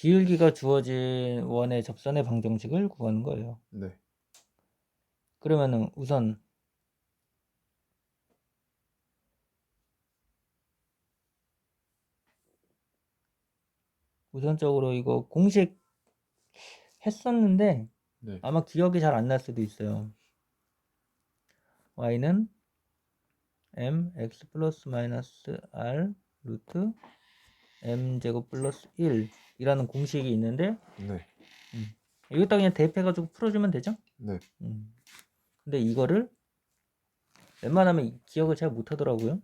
기울기가 주어진 원의 접선의 방정식을 구하는 거예요. 네. 그러면은 우선 우선적으로 이거 공식 했었는데 네. 아마 기억이 잘 안 날 수도 있어요. y는 m x 플러스 마이너스 r 루트 m 제곱 플러스 1 이라는 공식이 있는데 네. 이것도 그냥 대입해가지고 풀어주면 되죠? 네. 음. 근데 이거를 웬만하면 기억을 잘 못하더라고요.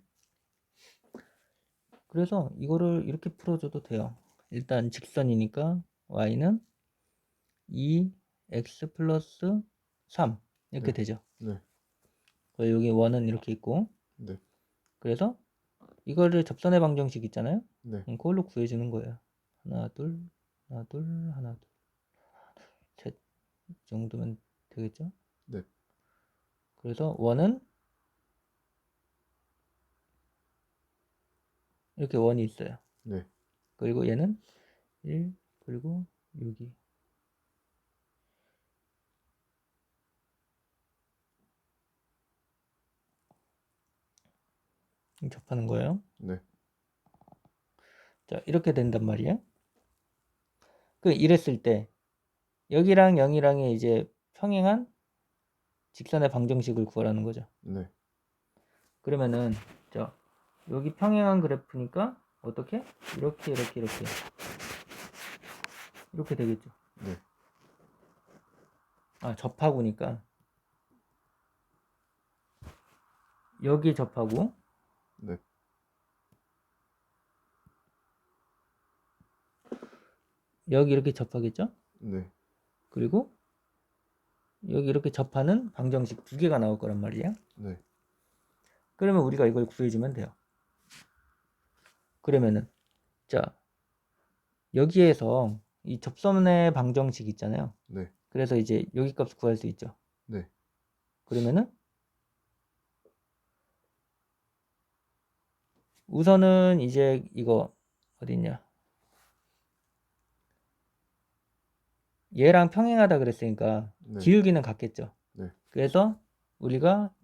그래서 이거를 이렇게 풀어줘도 돼요. 일단 직선이니까 y는 2x 플러스 3 이렇게 네. 되죠. 네. 여기 원은 이렇게 있고 네. 그래서 이거를 접선의 방정식 있잖아요. 네. 음, 그걸로 구해주는 거예요. 하나 둘 하나 둘 하나 둘 셋 정도면 되겠죠? 네. 그래서 원은 이렇게 원이 있어요. 네. 그리고 얘는 1 그리고 6이 접하는 거예요. 네. 자, 이렇게 된단 말이에요. 그 이랬을 때 여기랑 0이랑의 이제 평행한 직선의 방정식을 구하라는 거죠. 네. 그러면은 자, 여기 평행한 그래프니까 어떻게? 이렇게 이렇게 이렇게 이렇게 되겠죠. 네. 아, 접하고니까 여기 접하고 네. 여기 이렇게 접하겠죠? 네. 그리고 여기 이렇게 접하는 방정식 두 개가 나올 거란 말이에요. 네. 그러면 우리가 이걸 구해주면 돼요. 그러면은 자 여기에서 이 접선의 방정식 있잖아요. 네. 그래서 이제 여기 값 구할 수 있죠. 네. 그러면은 우선은 이제 이거 어딨냐 얘랑 평행하다 그랬으니까 네. 기울기는 같겠죠. 네. 그래서 우리가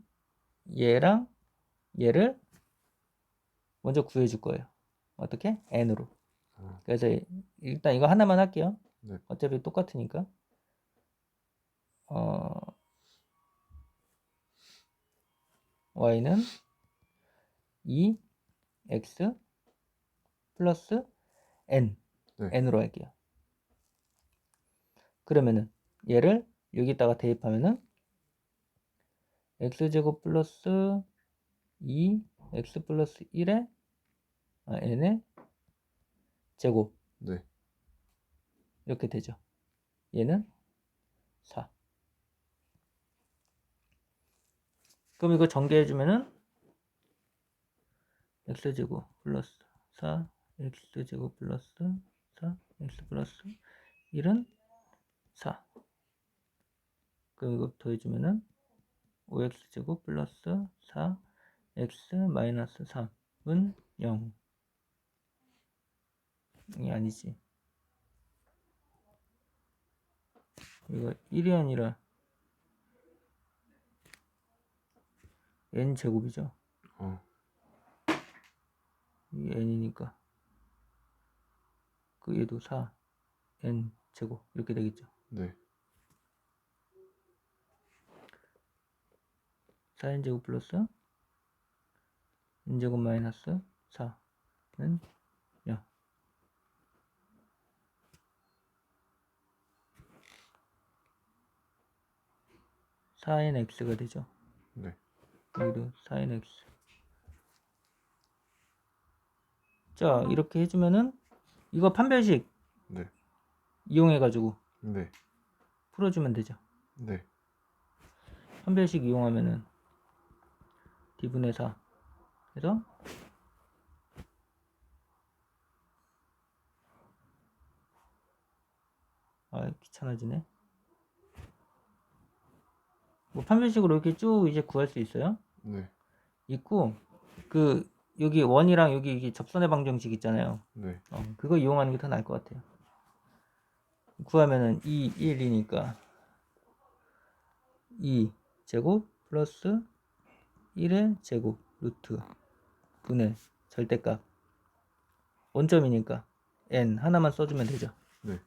얘랑 얘를 먼저 구해줄 거예요. 어떻게? n으로. 아, 그래서 일단 이거 하나만 할게요. 네. 어차피 똑같으니까. 어, y는 2x 플러스 n 네. n으로 할게요. 그러면은 얘를 여기다가 대입하면은 x제곱 플러스 2 x 플러스 1에 아, n의 제곱 네. 이렇게 되죠. 얘는 4. 그럼 이거 전개해 주면은 x제곱 플러스 4 x제곱 플러스 4 x 플러스 1은 4. 그럼 이거 더해주면은 5x제곱 플러스 4x 마이너스 3은 0. 이 아니지. 이거 1이 아니라 n 제곱이죠. 어. 이 n이니까 그 얘도 4 n 제곱 이렇게 되겠죠. 네. 4n 제곱 플러스 n 제곱 마이너스 4는 0. 사 n x가 되죠. 네. 여기도 4nx. 자, 이렇게 해주면은 이거 판별식 네. 이용해가지고 네. 풀어주면 되죠. 네. 판별식 이용하면은 d분의 4 해서 아 귀찮아지네 뭐 판별식으로 이렇게 쭉 이제 구할 수 있어요 네. 있고 그 여기 원이랑 여기 이게 접선의 방정식 있잖아요 네. 어, 그거 이용하는 게 더 나을 것 같아요 구하면은 2, 1이니까 2 제곱 플러스 1의 제곱 루트 분의 절대값 원점이니까 n 하나만 써주면 되죠. 네.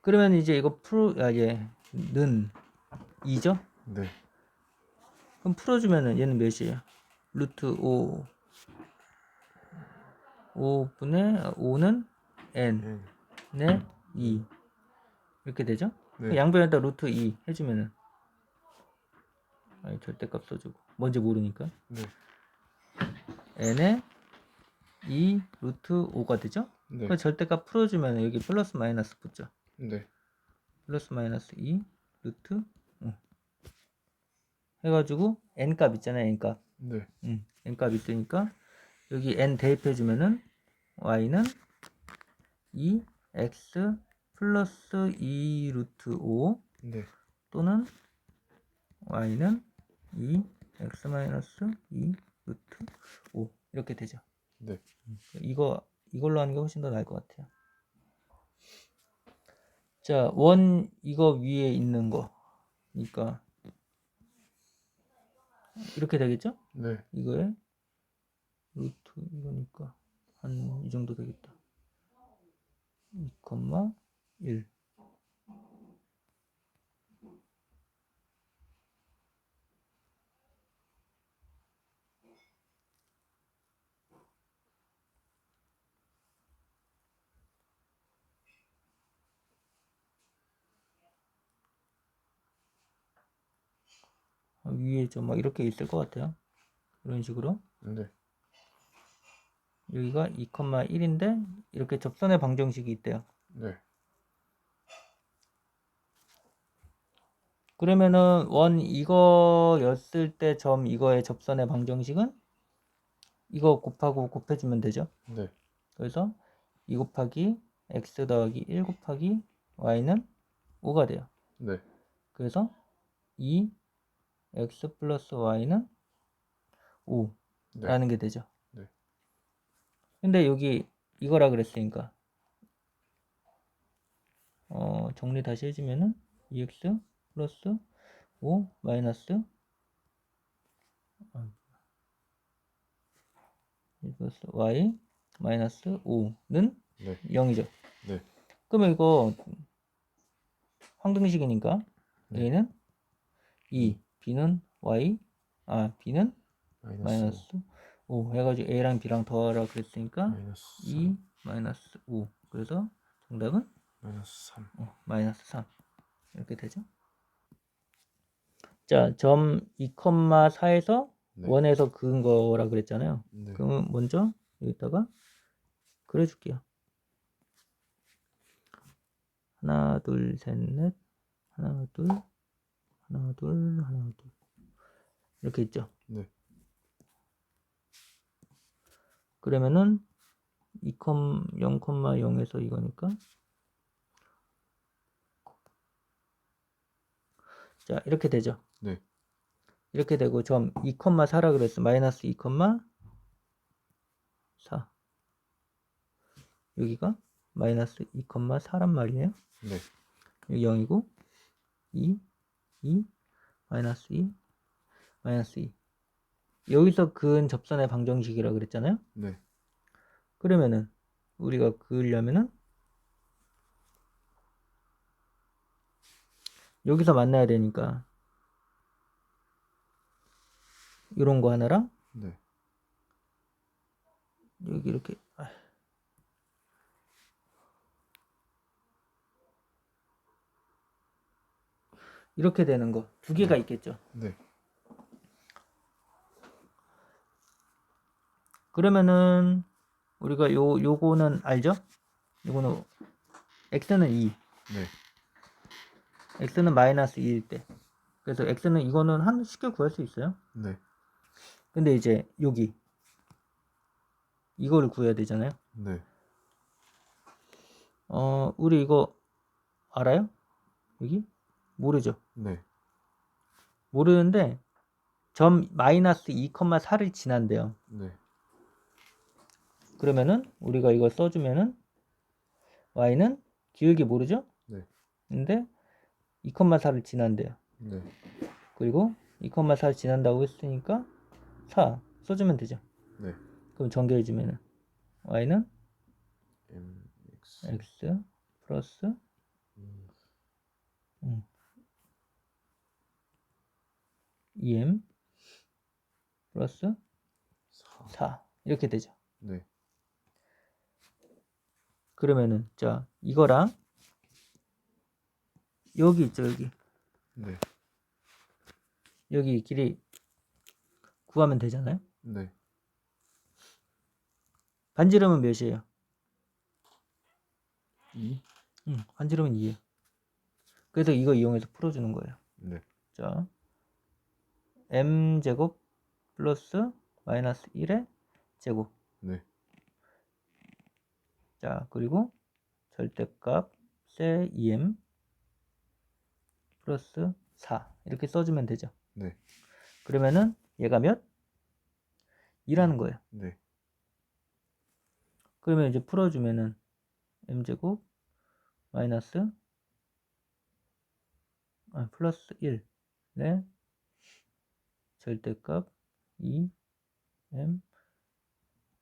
그러면 이제 이거 풀, 아, 예, 는 2죠? 네. 그럼 풀어주면은 얘는 몇이에요? 루트 5 5분의 5는 n N. 네 2 이렇게 되죠? 네. 양변에다 루트 2 해주면은 아니 절대값 써주고 뭔지 모르니까 네. n에 2 루트 5가 되죠? 네. 그 절대값 풀어주면 여기 플러스 마이너스 붙죠? 네. 플러스 마이너스 2 루트 5 해가지고 n 값 있잖아요 n 값 네. 음, n 값 있으니까 여기 n 대입해주면은 y는 2 x 플러스 2 루트 5 네. 또는 y는 2 x 마이너스 2 루트 5 이렇게 되죠. 네. 이거 이걸로 하는 게 훨씬 더 나을 것 같아요. 자, 원 이거 위에 있는 거니까 이렇게 되겠죠? 네. 이거에 루트 이거니까 한 이 정도 되겠다. 2,1 아, 위에 좀 막 이렇게 있을 것 같아요. 이런 식으로. 네. 여기가 2,1인데 이렇게 접선의 방정식이 있대요. 네. 그러면은 원 이거였을 때 점 이거의 접선의 방정식은 이거 곱하고 곱해주면 되죠. 네. 그래서 2 곱하기 x 더하기 1 곱하기 y는 5가 돼요. 네. 그래서 2 x 플러스 y는 5라는 네. 게 되죠. 네. 근데 여기 이거라 그랬으니까 어, 정리 다시 해주면은 2x 플러스 5 마이너스 아, 플러스 y 마이너스 5는 네. 0이죠. 네. 그러면 이거 황등식이니까 네. a는 2, b는 y, 아 b는 마이너스. 마이너스 5 해가지고 a랑 b랑 더하라 그랬으니까 마이너스 2 마이너스 5 그래서 정답은 마이너스 3. 어, 마이너스 3 이렇게 되죠. 자, 점 2,4에서 네. 원에서 그은 거라 그랬잖아요. 네. 그러면 먼저 여기다가 그려 줄게요. 하나, 둘, 셋, 넷. 하나, 둘, 하나, 둘, 하나, 둘. 이렇게 있죠. 네. 그러면은 2, 0,0에서 이거니까. 자, 이렇게 되죠. 네. 이렇게 되고 점 2,4라 그랬어. 마이너스 2,4 여기가 마이너스 2,4란 말이에요. 네. 여기 0이고 2, 2, 마이너스 2, 마이너스 2 여기서 그은 접선의 방정식이라 그랬잖아요. 네. 그러면은 우리가 그으려면은 여기서 만나야 되니까 이런 거 하나랑 네. 여기 이렇게 아. 이렇게 되는 거 두 개가 있겠죠. 네. 그러면은 우리가 요 요거는 알죠? 요거는 x는 2, 네. x는 마이너스 2일 때. 그래서 x는 이거는 한 쉽게 구할 수 있어요. 네. 근데 이제 여기 이거를 구해야 되잖아요. 네. 어, 우리 이거 알아요? 여기? 모르죠. 네. 모르는데 점 마이너스 2,4를 지난대요. 네. 그러면은 우리가 이걸 써주면은 y는 기울기 모르죠? 네. 근데 2,4를 지난대요. 네. 그리고 2,4를 지난다고 했으니까 4 써주면 되죠. 네. 그럼 전개해주면은 y는 mx x 플러스 음, 2m 플러스 4. 4 이렇게 되죠. 네. 그러면은 자 이거랑 여기 있죠 여기 네. 여기 길이 구하면 되잖아요. 네. 반지름은 몇이에요? 2. 응, 반지름은 2예요. 그래서 이거 이용해서 풀어주는 거예요. 네. 자, m 제곱 플러스 마이너스 1의 제곱. 네. 자, 그리고 절대값 세 2m 플러스 4 이렇게 써주면 되죠. 네. 그러면은 얘가 몇? 2라는 거예요. 네. 그러면 이제 풀어주면은 m 제곱 마이너스 아 플러스 1 네. 절대값 2 m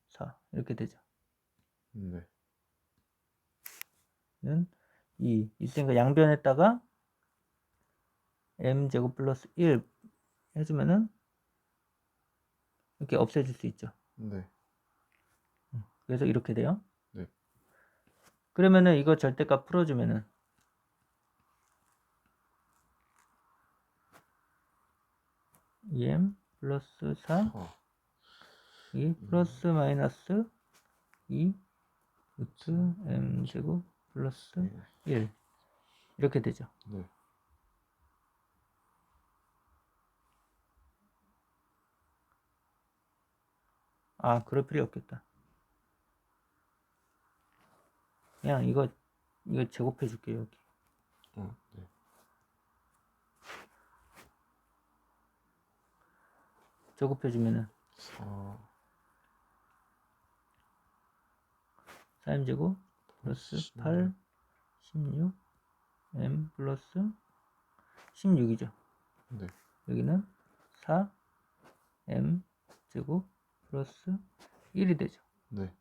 4 이렇게 되죠. 네. 는 2 있으니까 양변에다가 m 제곱 플러스 1 해주면은 이렇게 없애줄 수 있죠. 네. 그래서 이렇게 돼요. 네. 그러면은 이거 절대값 풀어주면은 2m 플러스 4 4. 이 플러스 마이너스 2 루트 m 제곱 플러스 1 이렇게 되죠. 네. 아 그럴 필요 없겠다. 그냥 이거 이거 제곱해 줄게요 여기. 어, 네. 제곱해 주면은 4 4m 제곱 플러스 8 16 m 플러스 16이죠. 네. 여기는 4 m 제곱 플러스 1이 되죠. 네.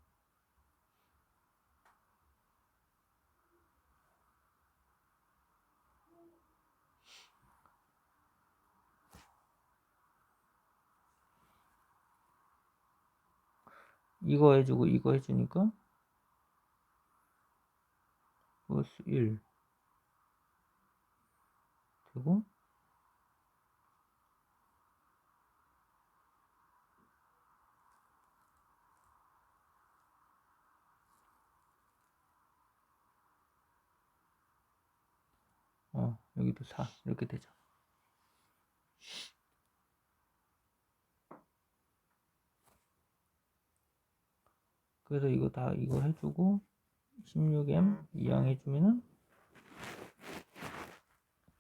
이거 해주고 이거 해주니까 플러스 1 되고 어 여기도 4 이렇게 되죠. 그래서 이거 다 이거 해주고 16m 이항 해주면은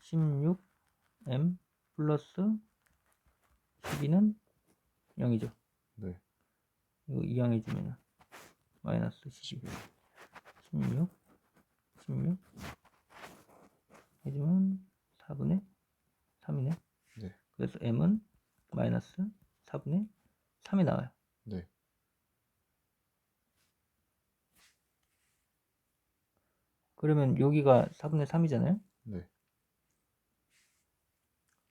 16m 플러스 12는 0이죠. 네. 이거 이항 해주면은 마이너스 12 16 16 해주면 4분의 3이네. 네. 그래서 m은 마이너스 4분의 3이 나와요. 네. 그러면 여기가 4분의 3이잖아요. 네.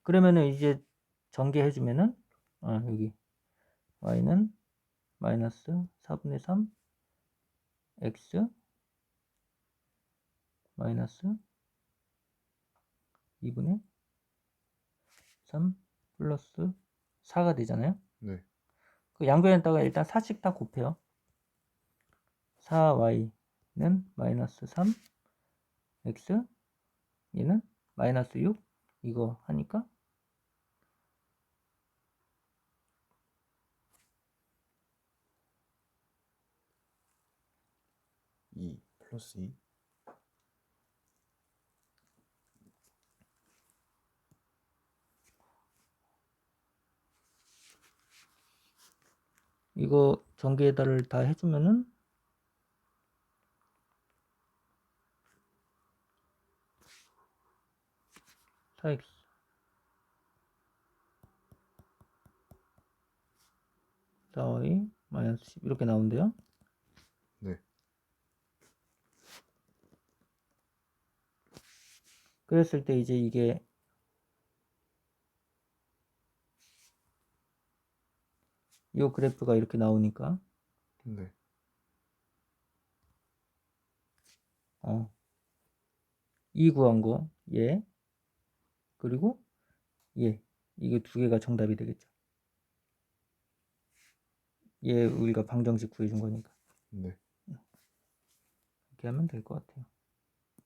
그러면은 이제 전개해주면은 아 여기 y는 마이너스 4분의 3 x 마이너스 2분의 3 플러스 4가 되잖아요. 네. 그 양변에다가 일단 4씩 다 곱해요. 4y는 마이너스 3 x 얘는 마이너스 6 이거 하니까 2 플러스 2. 이거 전개달을 다 해주면은 4x 4y 마이너스 10 이렇게 나온대요. 네. 그랬을 때 이제 이게 요 그래프가 이렇게 나오니까 네. 어. 이 구한 거, 얘, 그리고 얘. 이게 두 개가 정답이 되겠죠. 얘 우리가 방정식 구해준 거니까. 네. 이렇게 하면 될 것 같아요.